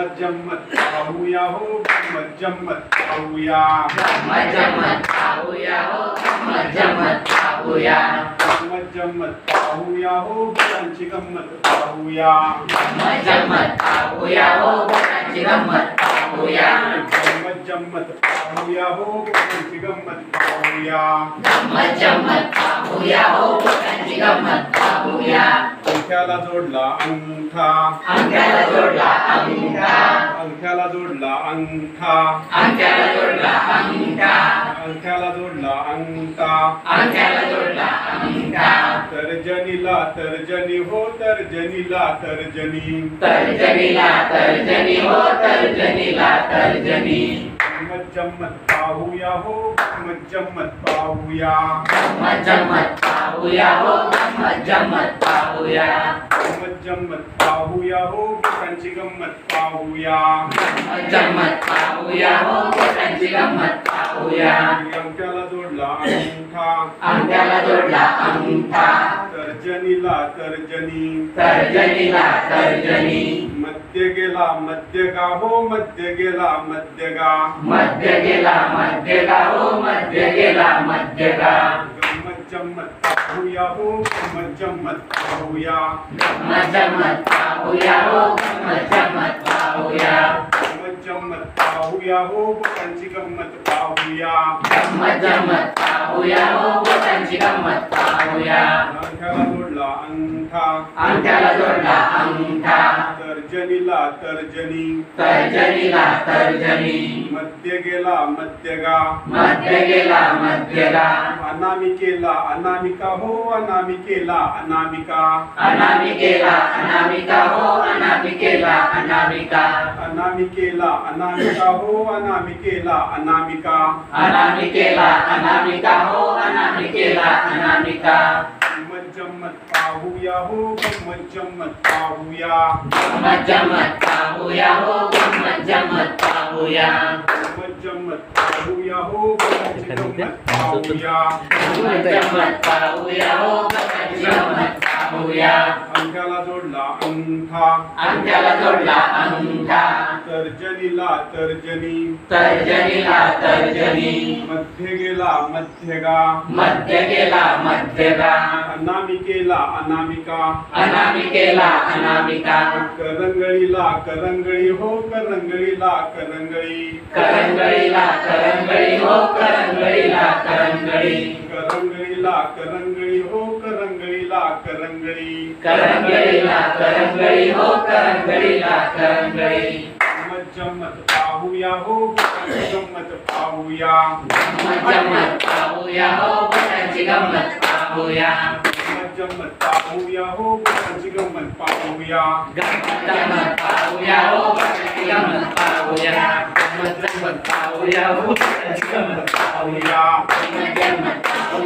गंमत जम्मत पाहूया हो गंमत जम्मत पाहूया गंमत जम्मत पाहूया हो गंमत जम्मत पाहूया गंमत जम्मत पाहूया हो बोटांची गंमत पाहूया गंमत जम्मत पाहूया हो बोटांची गंमत पाहूया गंमत जम्मत पाहूया हो बोटांची गंमत पाहूया गंमत जम्मत पाहूया हो बोटांची गंमत पाहूया अंगठ्याला जोडला अंगठा. अंगठ्याला जोडला अंगठा. अंगठ्याला जोडला अंगठा. अंगठ्याला जोडला अंगठा. अंगठ्याला जोडला अंगठा. अंगठ्याला जोडला अंगठा. तर्जनीला तर्जनी हो तर्जनीला तर्जनी. तर्जनीला तर्जनी हो तर्जनीला तर्जनी. गंमत जम्मत पाहूया हो गंमत जम्मत पाहूया. गंमत जम्मत पाहूया हो गंमत जम्मत पाहूया। गंमत जम्मत पाहूया हो बोटांची गंमत पाहूया। गंमत जम्मत पाहूया हो बोटांची गंमत पाहूया। अंगठ्याला जोडला अंगठा। अंगठ्याला जोडला अंगठा। तर्जनीला तर्जनी। तर्जनीला तर्जनी। मध्य गेला मध्य गा हो मध्य गेला मध्य गा। मध्य गेला मध्य गा हो मध्य गेला मध्य गा। पाहूया हो गंमत जम्मत पाहूया. गंमत जम्मत पाहूया हो गंमत जम्मत पाहूया. गंमत जम्मत पाहूया हो बोटांची गंमत पाहूया. गंमत जम्मत पाहूया हो बोटांची गंमत पाहूया. अंगठ्याला जोडला अंगठा. अंगठ्याला जोडला अंगठा. तर्जनीला तर्जनी तर्जनीला तर्जनी। तर्जनी ला तर्जनी। मध्य गेला मध्य गा। मध्य गेला मध्य गा। अनामिकेला अनामिका हो अनामिकेला अनामिका। अनामिकेला अनामिका हो अनामिकेला अनामिका। अनामिकेला अनामिका हो अनामिकेला अनामिका। अनामिकेला अनामिका हो अनामिकेला अनामिका। गंमत जम्मत पाहूया हो गंमत जम्मत पाहूया. गंमत जम्मत पाहूया हो गंमत जम्मत पाहूया. गंमत जम्मत पाहूया हो गंमत पाहूया. गंमत जम्मत पाहूया हो पाहूया अंगठ्याला जोडला अंगठा. अंगठ्याला जोडला अंगठा. तर्जनीला तर्जनी. तर्जनीला तर्जनी. मध्य गेला मध्य गा मध्य गेला मध्य गा अनामिकेला अनामिका. अनामिकेला अनामिका. करंगळीला करंगळी हो करंगळीला करंगळी. करंगळीला करंगळी हो करंगळीला करंगळी.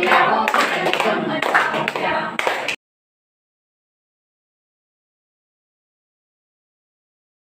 Yahoo,